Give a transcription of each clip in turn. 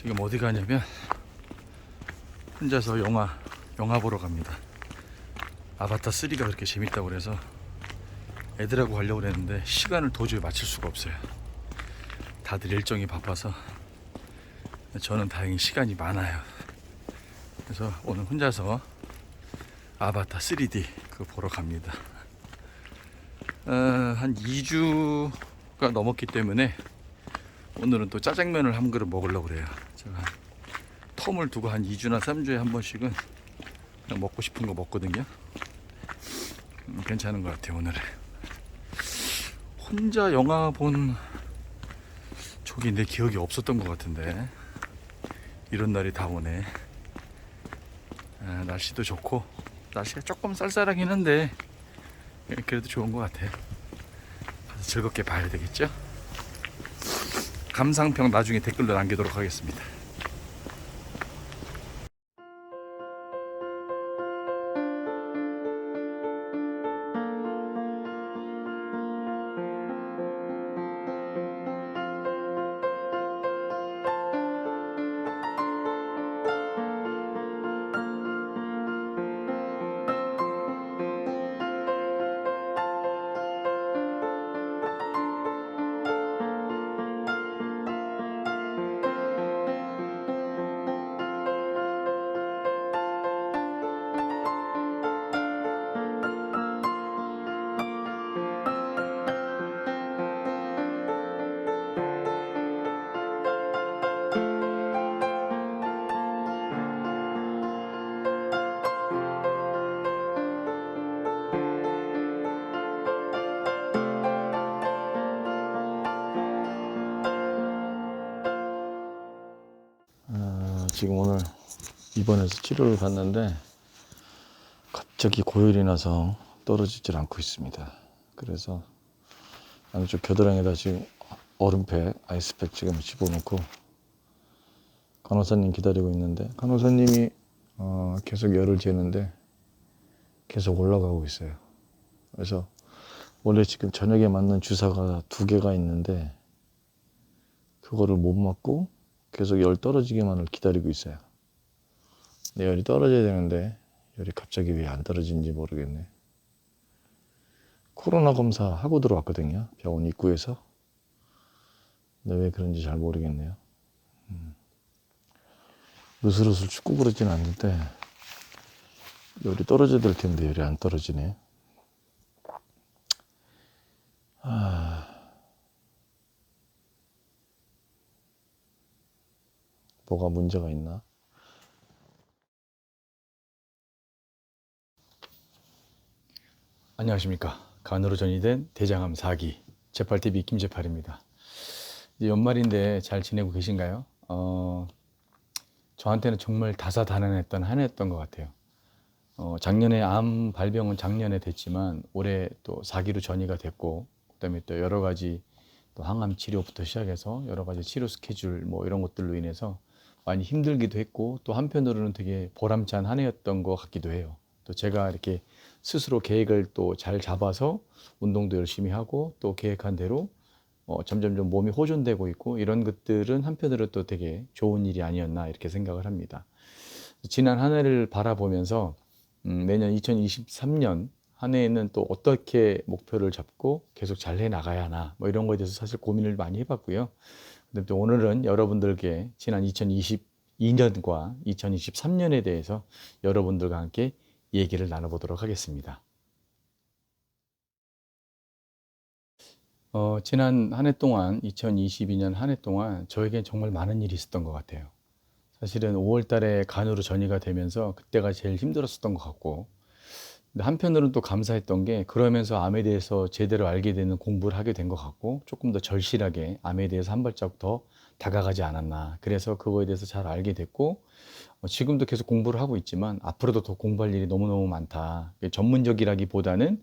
지금 어디 가냐면 혼자서 영화 영화 보러 갑니다. 아바타 3가 그렇게 재밌다고 그래서 애들하고 가려고 그랬는데 시간을 도저히 맞출 수가 없어요. 다들 일정이 바빠서 저는 다행히 시간이 많아요. 그래서 오늘 혼자서 아바타 3D 그 보러 갑니다. 어, 한 2주가 넘었기 때문에 오늘은 또 짜장면을 한 그릇 먹으려고 그래요. 텀을 두고 한 2주나 3주에 한 번씩은 그냥 먹고 싶은 거 먹거든요. 음, 괜찮은 것 같아요, 오늘은. 혼자 영화 본 적이 내 기억이 없었던 것 같은데. 이런 날이 다 오네. 아, 날씨도 좋고, 날씨가 조금 쌀쌀하긴 한데, 예, 그래도 좋은 것 같아요. 즐겁게 봐야 되겠죠? 감상평 나중에 댓글로 남기도록 하겠습니다. 지금 오늘 입원해서 치료를 받는데 갑자기 고열이 나서 떨어지질 않고 있습니다. 그래서 양쪽 겨드랑이에다 지금 얼음팩, 아이스팩 지금 집어넣고 간호사님 기다리고 있는데 간호사님이 어, 계속 열을 재는데 계속 올라가고 있어요. 그래서 원래 지금 저녁에 맞는 주사가 두 개가 있는데 그거를 못 맞고 계속 열 떨어지기만을 기다리고 있어요. 내 열이 떨어져야 되는데 열이 갑자기 왜 안 떨어지는지 모르겠네. 코로나 검사 하고 들어왔거든요. 병원 입구에서. 근데 왜 그런지 잘 모르겠네요. 음. 으슬으슬 죽고 그러진 않는데 열이 떨어져야 될 텐데 열이 안 떨어지네. 아. 뭐가 문제가 있나? 안녕하십니까. 간으로 전이된 대장암 4기 재팔TV 김재팔입니다. 연말인데 잘 지내고 계신가요? 어, 저한테는 정말 다사다난했던 한 해였던 것 같아요. 어, 작년에 암 발병은 작년에 됐지만 올해 또 4기로 전이가 됐고 그다음에 또 여러 가지 또 항암 치료부터 시작해서 여러 가지 치료 스케줄 뭐 이런 것들로 인해서 많이 힘들기도 했고 또 한편으로는 되게 보람찬 한 해였던 것 같기도 해요. 또 제가 이렇게 스스로 계획을 또 잘 잡아서 운동도 열심히 하고 또 계획한 대로 어, 점점점 몸이 호전되고 있고 이런 것들은 한편으로 또 되게 좋은 일이 아니었나 이렇게 생각을 합니다. 지난 한 해를 바라보면서 음, 내년 2023년 한 해에는 또 어떻게 목표를 잡고 계속 잘 해 나가야 하나 뭐 이런 거에 대해서 사실 고민을 많이 해봤고요. 오늘은 여러분들께 지난 2022년과 2023년에 대해서 여러분들과 함께 얘기를 나눠보도록 하겠습니다. 어, 지난 한 해 동안, 2022년 한 해 동안 저에겐 정말 많은 일이 있었던 것 같아요. 사실은 5월 달에 간으로 전이가 되면서 그때가 제일 힘들었었던 것 같고, 근데 한편으로는 또 감사했던 게 그러면서 암에 대해서 제대로 알게 되는 공부를 하게 된 것 같고 조금 더 절실하게 암에 대해서 한 발자국 더 다가가지 않았나. 그래서 그거에 대해서 잘 알게 됐고 어, 지금도 계속 공부를 하고 있지만 앞으로도 더 공부할 일이 너무너무 많다. 전문적이라기보다는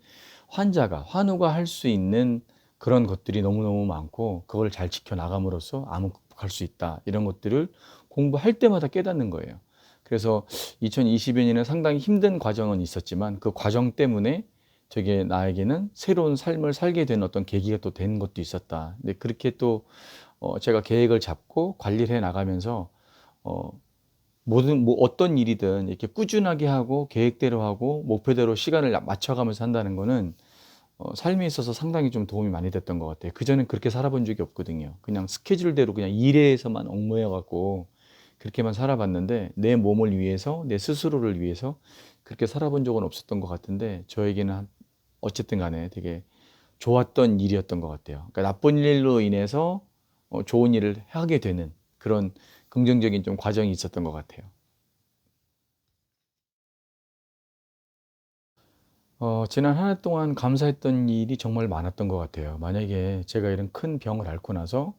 환자가 환우가 할 수 있는 그런 것들이 너무너무 많고 그걸 잘 지켜 나감으로써 암을 극복할 수 있다. 이런 것들을 공부할 때마다 깨닫는 거예요. 그래서 2022년에는 상당히 힘든 과정은 있었지만 그 과정 때문에 저게 나에게는 새로운 삶을 살게 된 어떤 계기가 또 된 것도 있었다. 근데 그렇게 또 어 제가 계획을 잡고 관리를 해 나가면서 어, 모든 뭐 어떤 일이든 이렇게 꾸준하게 하고 계획대로 하고 목표대로 시간을 맞춰가면서 한다는 거는 어, 삶에 있어서 상당히 좀 도움이 많이 됐던 것 같아요. 그전엔 그렇게 살아본 적이 없거든요. 그냥 스케줄대로 그냥 일에서만 얽매여 갖고 그렇게만 살아봤는데 내 몸을 위해서 내 스스로를 위해서 그렇게 살아본 적은 없었던 것 같은데 저에게는 한- 어쨌든 간에 되게 좋았던 일이었던 것 같아요. 그러니까 나쁜 일로 인해서 어, 좋은 일을 하게 되는 그런 긍정적인 좀 과정이 있었던 것 같아요. 어, 지난 한 해 동안 감사했던 일이 정말 많았던 것 같아요. 만약에 제가 이런 큰 병을 앓고 나서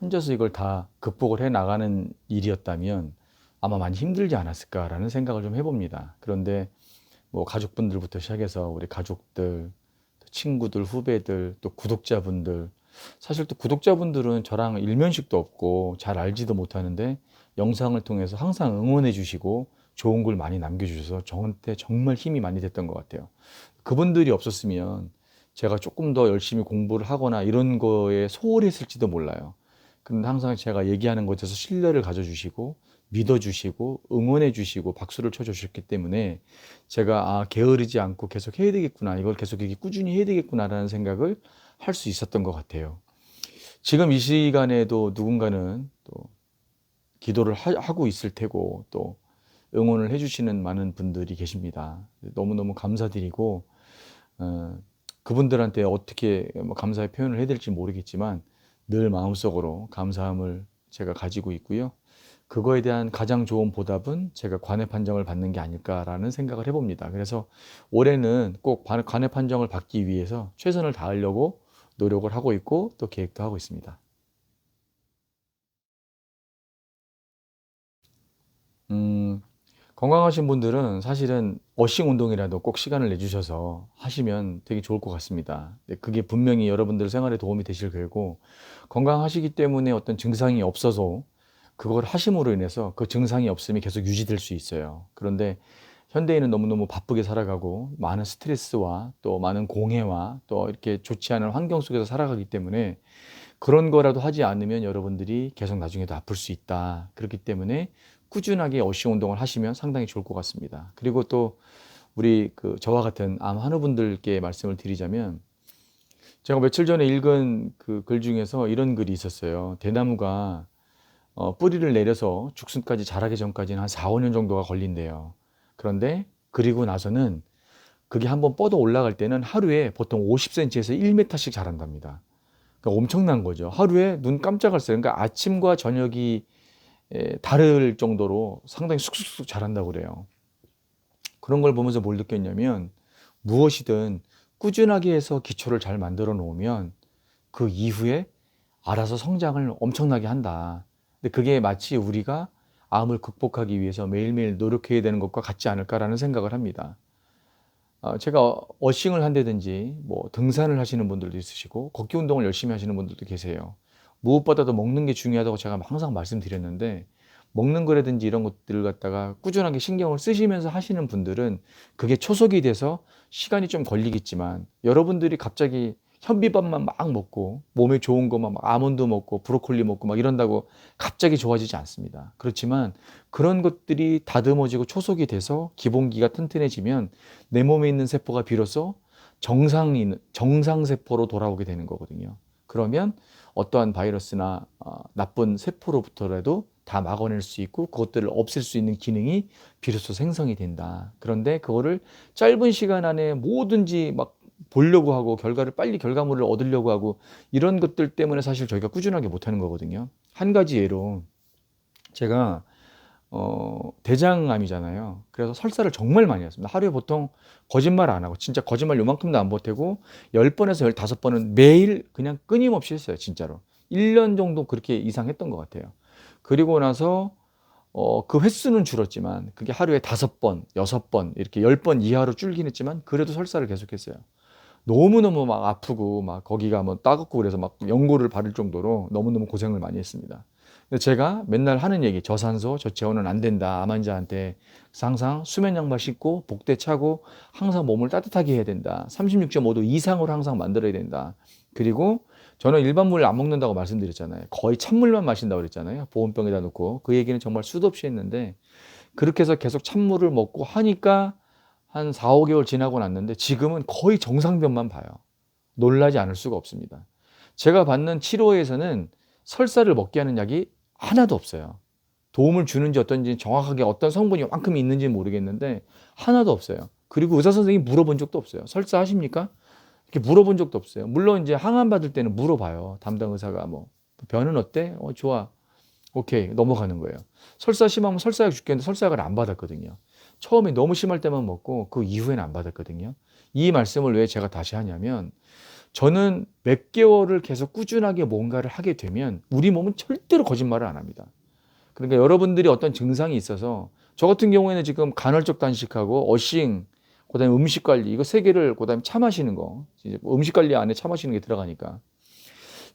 혼자서 이걸 다 극복을 해 나가는 일이었다면 아마 많이 힘들지 않았을까라는 생각을 좀 해봅니다. 그런데 뭐 가족분들부터 시작해서 우리 가족들, 또 친구들, 후배들, 또 구독자분들, 사실 또 구독자분들은 저랑 일면식도 없고 잘 알지도 못하는데 영상을 통해서 항상 응원해 주시고 좋은 글 많이 남겨주셔서 저한테 정말 힘이 많이 됐던 것 같아요. 그분들이 없었으면 제가 조금 더 열심히 공부를 하거나 이런 거에 소홀했을지도 몰라요. 근데 항상 제가 얘기하는 것에서 신뢰를 가져주시고 믿어주시고 응원해주시고 박수를 쳐주셨기 때문에 제가 아 게으르지 않고 계속 해야 되겠구나 이걸 계속 이렇게 꾸준히 해야 되겠구나라는 생각을 할 수 있었던 것 같아요. 지금 이 시간에도 누군가는 또 기도를 하, 고 있을 테고 또 응원을 해주시는 많은 분들이 계십니다. 너무너무 감사드리고 어, 그분들한테 어떻게 뭐 감사의 표현을 해야 될지 모르겠지만 늘 마음속으로 감사함을 제가 가지고 있고요. 그거에 대한 가장 좋은 보답은 제가 관외 판정을 받는 게 아닐까라는 생각을 해봅니다. 그래서 올해는 꼭 관외 판정을 받기 위해서 최선을 다하려고 노력을 하고 있고 또 계획도 하고 있습니다. 건강하신 분들은 사실은 어싱 운동이라도 꼭 시간을 내주셔서 하시면 되게 좋을 것 같습니다. 네, 그게 분명히 여러분들 생활에 도움이 되실 거고 건강하시기 때문에 어떤 증상이 없어서 그걸 하심으로 인해서 그 증상이 없음이 계속 유지될 수 있어요. 그런데 현대인은 너무너무 바쁘게 살아가고 많은 스트레스와 또 많은 공해와 또 이렇게 좋지 않은 환경 속에서 살아가기 때문에 그런 거라도 하지 않으면 여러분들이 계속 나중에도 아플 수 있다. 그렇기 때문에 꾸준하게 어시 운동을 하시면 상당히 좋을 것 같습니다. 그리고 또 우리 그 저와 같은 암 환우분들께 말씀을 드리자면 제가 며칠 전에 읽은 그 글 중에서 이런 글이 있었어요. 대나무가 어, 뿌리를 내려서 죽순까지 자라기 전까지는 한 4, 5년 정도가 걸린대요. 그런데 그리고 나서는 그게 한번 뻗어 올라갈 때는 하루에 보통 50cm에서 1m씩 자란답니다. 그러니까 엄청난 거죠. 하루에 눈 깜짝할 새 그러니까 아침과 저녁이 에, 다를 정도로 상당히 쑥쑥쑥 자란다고 그래요. 그런 걸 보면서 뭘 느꼈냐면 무엇이든 꾸준하게 해서 기초를 잘 만들어 놓으면 그 이후에 알아서 성장을 엄청나게 한다. 근데 그게 마치 우리가 암을 극복하기 위해서 매일매일 노력해야 되는 것과 같지 않을까라는 생각을 합니다. 어, 제가 어싱을 한다든지 뭐 등산을 하시는 분들도 있으시고 걷기 운동을 열심히 하시는 분들도 계세요. 무엇보다도 먹는 게 중요하다고 제가 항상 말씀드렸는데 먹는 거라든지 이런 것들을 갖다가 꾸준하게 신경을 쓰시면서 하시는 분들은 그게 초석이 돼서 시간이 좀 걸리겠지만 여러분들이 갑자기 현미밥만 막 먹고 몸에 좋은 거만 막 아몬드 먹고 브로콜리 먹고 막 이런다고 갑자기 좋아지지 않습니다. 그렇지만 그런 것들이 다듬어지고 초석이 돼서 기본기가 튼튼해지면 내 몸에 있는 세포가 비로소 정상인 정상 세포로 돌아오게 되는 거거든요. 그러면 어떠한 바이러스나 어, 나쁜 세포로부터라도 다 막아낼 수 있고 그것들을 없앨 수 있는 기능이 비로소 생성이 된다. 그런데 그거를 짧은 시간 안에 뭐든지 막 보려고 하고 결과를 빨리 결과물을 얻으려고 하고 이런 것들 때문에 사실 저희가 꾸준하게 못하는 거거든요. 한 가지 예로 제가 어, 대장암이잖아요. 그래서 설사를 정말 많이 했습니다. 하루에 보통 거짓말 안 하고 진짜 거짓말 요만큼도 안 보태고 10번에서 15번은 매일 그냥 끊임없이 했어요. 진짜로. 1년 정도 그렇게 이상 했던 것 같아요. 그리고 나서 어, 그 횟수는 줄었지만 그게 하루에 5번, 6번 이렇게 10번 이하로 줄긴 했지만 그래도 설사를 계속했어요. 너무너무 막 아프고 막 거기가 뭐 따갑고 그래서 막 연고를 바를 정도로 너무너무 고생을 많이 했습니다. 제가 맨날 하는 얘기 저산소 저체온은 안 된다 암 환자한테 항상 수면 양말 신고 복대 차고 항상 몸을 따뜻하게 해야 된다 36.5도 이상으로 항상 만들어야 된다 그리고 저는 일반 물을 안 먹는다고 말씀드렸잖아요. 거의 찬물만 마신다고 그랬잖아요. 보온병에다 놓고. 그 얘기는 정말 수도 없이 했는데 그렇게 해서 계속 찬물을 먹고 하니까 한 4, 5개월 지나고 났는데 지금은 거의 정상변만 봐요. 놀라지 않을 수가 없습니다. 제가 받는 치료에서는 설사를 먹게 하는 약이 하나도 없어요. 도움을 주는지 어떤지 정확하게 어떤 성분이 만큼 있는지 모르겠는데 하나도 없어요. 그리고 의사 선생님이 물어본 적도 없어요. 설사 하십니까? 이렇게 물어본 적도 없어요. 물론 이제 항암 받을 때는 물어봐요. 담당 의사가 뭐 변은 어때? 어 좋아. 오케이 넘어가는 거예요. 설사 심하면 설사약 줄겠는데 설사약을 안 받았거든요. 처음에 너무 심할 때만 먹고 그 이후에는 안 받았거든요. 이 말씀을 왜 제가 다시 하냐면 저는 몇 개월을 계속 꾸준하게 뭔가를 하게 되면 우리 몸은 절대로 거짓말을 안 합니다. 그러니까 여러분들이 어떤 증상이 있어서 저 같은 경우에는 지금 간헐적 단식하고 어싱 그다음에 음식 관리 이거 세 개를 그다음에 차 마시는 거 음식 관리 안에 차 마시는 게 들어가니까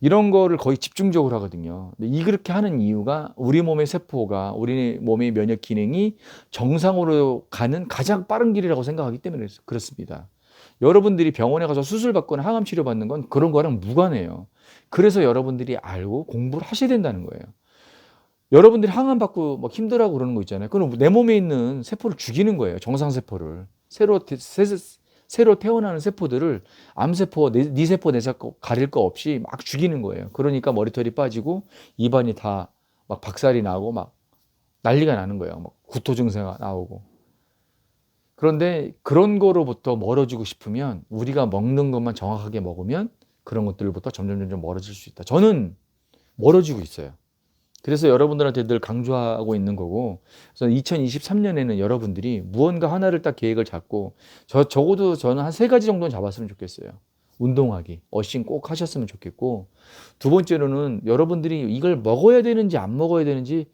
이런 거를 거의 집중적으로 하거든요. 근데 이 그렇게 하는 이유가 우리 몸의 세포가 우리 몸의 면역 기능이 정상으로 가는 가장 빠른 길이라고 생각하기 때문에 그렇습니다. 여러분들이 병원에 가서 수술 받거나 항암 치료 받는 건 그런 거랑 무관해요. 그래서 여러분들이 알고 공부를 하셔야 된다는 거예요. 여러분들이 항암 받고 막 힘들어하고 그러는 거 있잖아요. 그럼 내 몸에 있는 세포를 죽이는 거예요. 정상 세포를. 새로 태, 새, 새로 태어나는 세포들을 암세포, 네, 네 세포, 내 세포 가릴 거 없이 막 죽이는 거예요. 그러니까 머리털이 빠지고 입안이 다 막 박살이 나고 막 난리가 나는 거예요. 막 구토 증세가 나오고. 그런데 그런 거로부터 멀어지고 싶으면 우리가 먹는 것만 정확하게 먹으면 그런 것들부터 점점 점점 멀어질 수 있다. 저는 멀어지고 있어요. 그래서 여러분들한테 늘 강조하고 있는 거고, 그래서 2023년에는 여러분들이 무언가 하나를 딱 계획을 잡고, 저, 적어도 저는 한 세 가지 정도는 잡았으면 좋겠어요. 운동하기, 어싱 꼭 하셨으면 좋겠고, 두 번째로는 여러분들이 이걸 먹어야 되는지 안 먹어야 되는지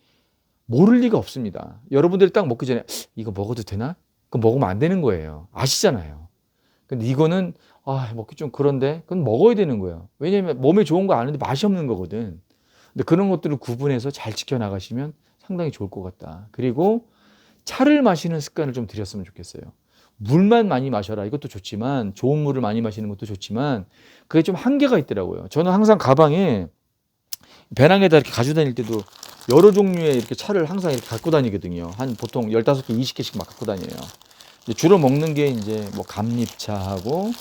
모를 리가 없습니다. 여러분들이 딱 먹기 전에 이거 먹어도 되나? 그거 먹으면 안 되는 거예요. 아시잖아요. 근데 이거는 아, 먹기 좀 그런데 그건 먹어야 되는 거예요. 왜냐면 몸에 좋은 거 아는데 맛이 없는 거거든. 근데 그런 것들을 구분해서 잘 지켜나가시면 상당히 좋을 것 같다. 그리고 차를 마시는 습관을 좀 들였으면 좋겠어요. 물만 많이 마셔라. 이것도 좋지만, 좋은 물을 많이 마시는 것도 좋지만, 그게 좀 한계가 있더라고요. 저는 항상 가방에, 배낭에다 이렇게 가지고 다닐 때도 여러 종류의 이렇게 차를 항상 이렇게 갖고 다니거든요. 한 보통 15개, 20개씩 막 갖고 다녀요. 주로 먹는 게 이제 뭐 감립차하고,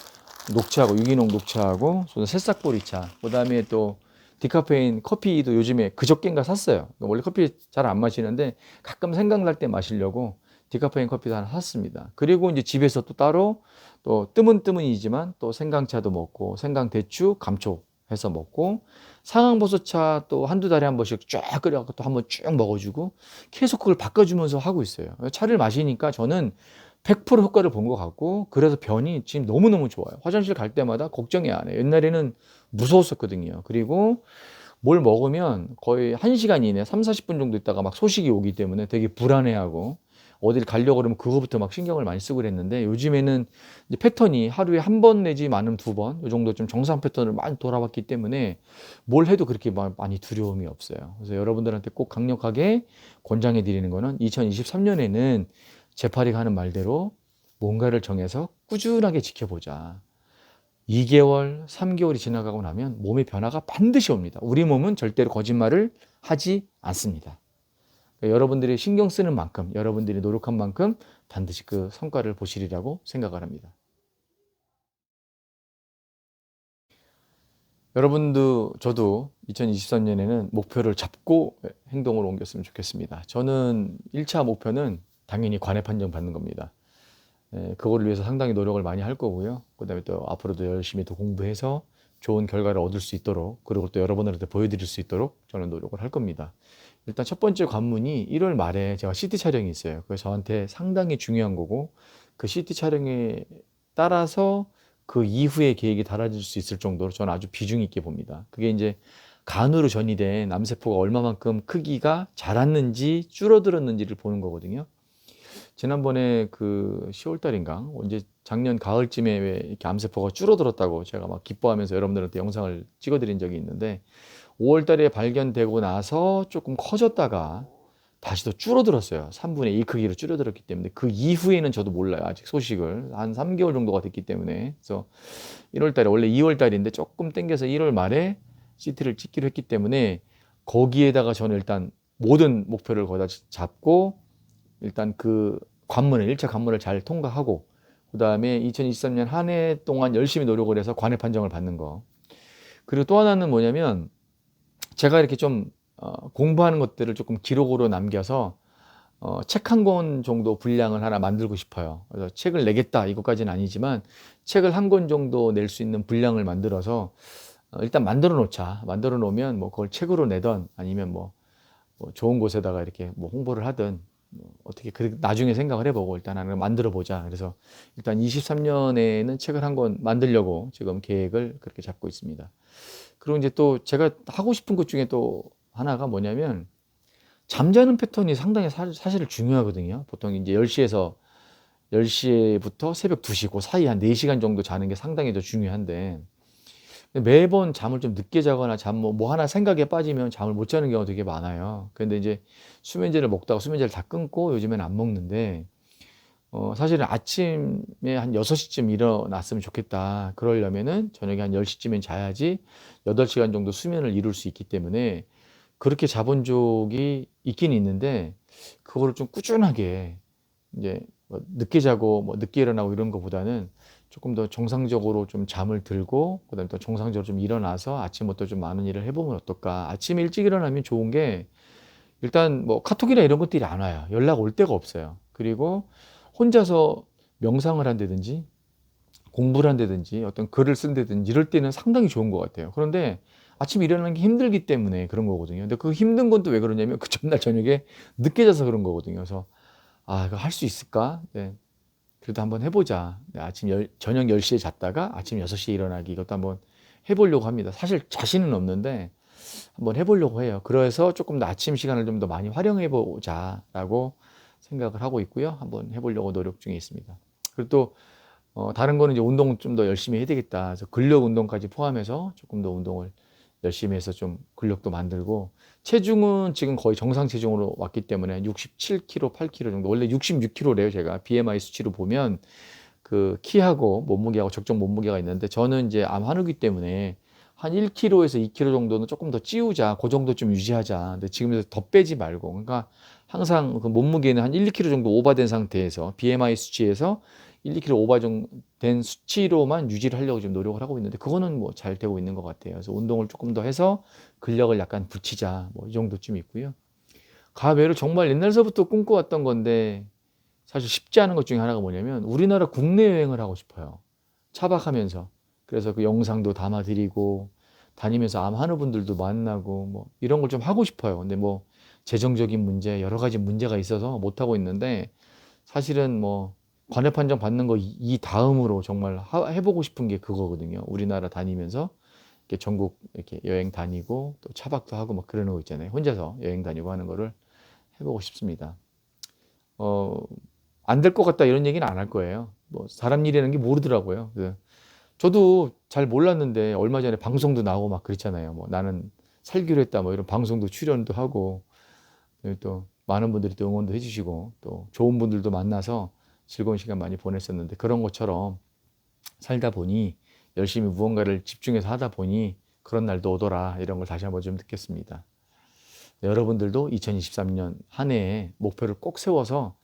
녹차하고, 유기농 녹차하고, 새싹보리차, 그 다음에 또 디카페인 커피도 요즘에 그저께인가 샀어요. 원래 커피 잘 안 마시는데 가끔 생각날 때 마시려고 디카페인 커피도 하나 샀습니다. 그리고 이제 집에서 또 따로 또 뜨문뜨문이지만 또 생강차도 먹고 생강 대추 감초 해서 먹고 상황버섯차 또 한두 달에 한 번씩 쫙 끓여갖고 또 한 번 쭉 먹어주고 계속 그걸 바꿔주면서 하고 있어요. 차를 마시니까 저는 100% 효과를 본 것 같고 그래서 변이 지금 너무너무 좋아요. 화장실 갈 때마다 걱정이 안 해요. 옛날에는 무서웠었거든요. 그리고 뭘 먹으면 거의 1시간 이내 3, 40분 정도 있다가 막 소식이 오기 때문에 되게 불안해하고 어딜 가려고 그러면 그거부터 막 신경을 많이 쓰고 그랬는데 요즘에는 패턴이 하루에 한 번 내지 많으면 두 번, 이 정도 좀 정상 패턴을 많이 돌아봤기 때문에 뭘 해도 그렇게 많이 두려움이 없어요. 그래서 여러분들한테 꼭 강력하게 권장해 드리는 거는 2023년에는 재파리가 하는 말대로 뭔가를 정해서 꾸준하게 지켜보자. 2개월, 3개월이 지나가고 나면 몸의 변화가 반드시 옵니다. 우리 몸은 절대로 거짓말을 하지 않습니다. 그러니까 여러분들이 신경 쓰는 만큼, 여러분들이 노력한 만큼 반드시 그 성과를 보시리라고 생각을 합니다. 여러분도 저도 2023년에는 목표를 잡고 행동을 옮겼으면 좋겠습니다. 저는 1차 목표는 당연히 관해 판정 받는 겁니다. 예, 그거를 위해서 상당히 노력을 많이 할 거고요. 그 다음에 또 앞으로도 열심히 또 공부해서 좋은 결과를 얻을 수 있도록 그리고 또 여러분들한테 보여드릴 수 있도록 저는 노력을 할 겁니다. 일단 첫 번째 관문이 1월 말에 제가 CT 촬영이 있어요. 그래서 저한테 상당히 중요한 거고 그 CT 촬영에 따라서 그 이후의 계획이 달라질 수 있을 정도로 저는 아주 비중 있게 봅니다. 그게 이제 간으로 전이된 암세포가 얼마만큼 크기가 자랐는지 줄어들었는지를 보는 거거든요. 지난번에 그 10월 달인가 언제 작년 가을쯤에 왜 이렇게 암세포가 줄어들었다고 제가 막 기뻐하면서 여러분들한테 영상을 찍어드린 적이 있는데 5월 달에 발견되고 나서 조금 커졌다가 다시 더 줄어들었어요. 3분의 1 크기로 줄어들었기 때문에 그 이후에는 저도 몰라요. 아직 소식을 한 3개월 정도가 됐기 때문에 그래서 1월 달에 원래 2월 달인데 조금 땡겨서 1월 말에 CT를 찍기로 했기 때문에 거기에다가 저는 일단 모든 목표를 거기다 잡고 일단 그 관문을 1차 관문을 잘 통과하고 그 다음에 2023년 한 해 동안 열심히 노력을 해서 관회 판정을 받는 거. 그리고 또 하나는 뭐냐면 제가 이렇게 좀 어, 공부하는 것들을 조금 기록으로 남겨서 어, 책 한 권 정도 분량을 하나 만들고 싶어요. 그래서 책을 내겠다 이것까지는 아니지만 책을 한 권 정도 낼 수 있는 분량을 만들어서 어, 일단 만들어 놓자. 만들어 놓으면 뭐 그걸 책으로 내던 아니면 뭐, 뭐 좋은 곳에다가 이렇게 뭐 홍보를 하든 뭐 어떻게 그 나중에 생각을 해보고 일단 하나 만들어 보자. 그래서 일단 23년에는 책을 한 권 만들려고 지금 계획을 그렇게 잡고 있습니다. 그리고 이제 또 제가 하고 싶은 것 중에 또 하나가 뭐냐면 잠자는 패턴이 상당히 사, 사실 중요하거든요. 보통 이제 10시에서 10시부터 새벽 2시 그 사이 한 4시간 정도 자는 게 상당히 더 중요한데 매번 잠을 좀 늦게 자거나 잠뭐 뭐 하나 생각에 빠지면 잠을 못 자는 경우가 되게 많아요. 근데 이제 수면제를 먹다가 수면제를 다 끊고 요즘에는 안 먹는데 어 사실은 아침에 한 6시쯤 일어났으면 좋겠다. 그러려면은 저녁에 한 10시쯤엔 자야지 8시간 정도 수면을 이룰 수 있기 때문에 그렇게 자본 적이 있긴 있는데 그거를 좀 꾸준하게 이제 뭐 늦게 자고 뭐 늦게 일어나고 이런 것보다는 조금 더 정상적으로 좀 잠을 들고 그다음에 또 정상적으로 좀 일어나서 아침부터 좀 많은 일을 해보면 어떨까? 아침에 일찍 일어나면 좋은 게 일단 뭐 카톡이나 이런 것들이 안 와요. 연락 올 데가 없어요. 그리고 혼자서 명상을 한다든지 공부를 한다든지 어떤 글을 쓴다든지 이럴 때는 상당히 좋은 것 같아요. 그런데 아침에 일어나는 게 힘들기 때문에 그런 거거든요. 근데 그 힘든 건 또 왜 그러냐면 그 전날 저녁에 늦게 자서 그런 거거든요. 그래서 아, 이거 할 수 있을까? 네. 그래도 한번 해보자. 네, 아침 열, 저녁 10시에 잤다가 아침 6시에 일어나기 이것도 한번 해보려고 합니다. 사실 자신은 없는데 한번 해보려고 해요. 그래서 조금 더 아침 시간을 좀 더 많이 활용해보자라고 생각을 하고 있고요. 한번 해보려고 노력 중에 있습니다. 그리고 또 어, 다른 거는 이제 운동 좀 더 열심히 해야 되겠다. 그래서 근력 운동까지 포함해서 조금 더 운동을 열심히 해서 좀 근력도 만들고 체중은 지금 거의 정상 체중으로 왔기 때문에 67kg, 8kg 정도 원래 66kg래요 제가 BMI 수치로 보면 그 키하고 몸무게하고 적정 몸무게가 있는데 저는 이제 암 환우기 때문에 한 1kg에서 2kg 정도는 조금 더 찌우자 그 정도 좀 유지하자 근데 지금에서 더 빼지 말고 그러니까 항상 그 몸무게는 한 1, 2kg 정도 오버된 상태에서 BMI 수치에서 1, 2kg 오버 된 수치로만 유지를 하려고 지금 노력을 하고 있는데 그거는 뭐 잘 되고 있는 것 같아요. 그래서 운동을 조금 더 해서 근력을 약간 붙이자 뭐 이 정도쯤 있고요. 가외로 정말 옛날서부터 꿈꿔왔던 건데 사실 쉽지 않은 것 중에 하나가 뭐냐면 우리나라 국내 여행을 하고 싶어요. 차박하면서 그래서 그 영상도 담아드리고 다니면서 암 환우분들도 만나고 뭐 이런 걸 좀 하고 싶어요. 근데 뭐 재정적인 문제 여러 가지 문제가 있어서 못 하고 있는데 사실은 뭐 관회 판정 받는 거 이 다음으로 정말 하, 해보고 싶은 게 그거거든요. 우리나라 다니면서 이렇게 전국 이렇게 여행 다니고 또 차박도 하고 막 그러는 거 있잖아요. 혼자서 여행 다니고 하는 거를 해보고 싶습니다. 어, 안 될 것 같다 이런 얘기는 안 할 거예요. 뭐 사람 일이라는 게 모르더라고요. 그 저도 잘 몰랐는데 얼마 전에 방송도 나오고 막 그랬잖아요. 뭐 나는 살기로 했다 뭐 이런 방송도 출연도 하고 또 많은 분들이 또 응원도 해주시고 또 좋은 분들도 만나서 즐거운 시간 많이 보냈었는데 그런 것처럼 살다 보니 열심히 무언가를 집중해서 하다 보니 그런 날도 오더라 이런 걸 다시 한번 좀 느꼈습니다. 네, 여러분들도 2023년 한 해에 목표를 꼭 세워서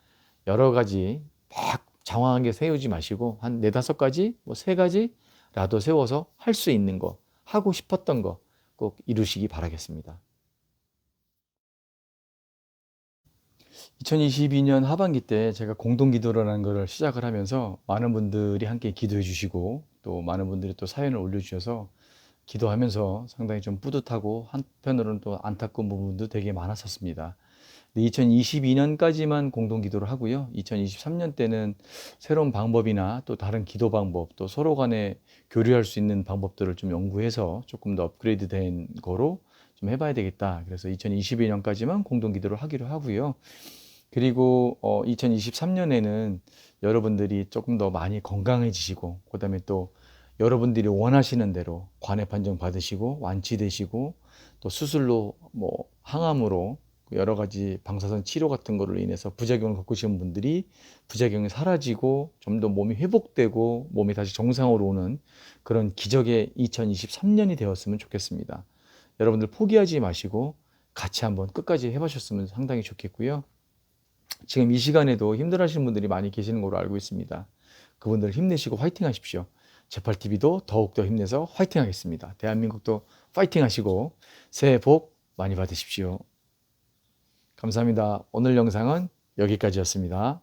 여러 가지 막 장황하게 세우지 마시고 한 네다섯 가지, 뭐 세 가지라도 세워서 할 수 있는 거, 하고 싶었던 거 꼭 이루시기 바라겠습니다. 2022년 하반기 때 제가 공동 기도라는 것을 시작을 하면서 많은 분들이 함께 기도해 주시고 또 많은 분들이 또 사연을 올려주셔서 기도하면서 상당히 좀 뿌듯하고 한편으로는 또 안타까운 부분도 되게 많았었습니다. 2022년까지만 공동 기도를 하고요. 2023년 때는 새로운 방법이나 또 다른 기도 방법, 또 서로 간에 교류할 수 있는 방법들을 좀 연구해서 조금 더 업그레이드 된 거로 좀 해봐야 되겠다. 그래서 2022년까지만 공동 기도를 하기로 하고요. 그리고 어, 2023년에는 여러분들이 조금 더 많이 건강해지시고 그다음에 또 여러분들이 원하시는 대로 관해 판정 받으시고 완치되시고 또 수술로 뭐 항암으로 여러 가지 방사선 치료 같은 거로 인해서 부작용을 겪으시는 분들이 부작용이 사라지고 좀 더 몸이 회복되고 몸이 다시 정상으로 오는 그런 기적의 2023년이 되었으면 좋겠습니다. 여러분들 포기하지 마시고 같이 한번 끝까지 해보셨으면 상당히 좋겠고요. 지금 이 시간에도 힘들어하시는 분들이 많이 계시는 걸로 알고 있습니다. 그분들 힘내시고 화이팅 하십시오. 제팔TV도 더욱더 힘내서 화이팅 하겠습니다. 대한민국도 파이팅 하시고 새해 복 많이 받으십시오. 감사합니다. 오늘 영상은 여기까지였습니다.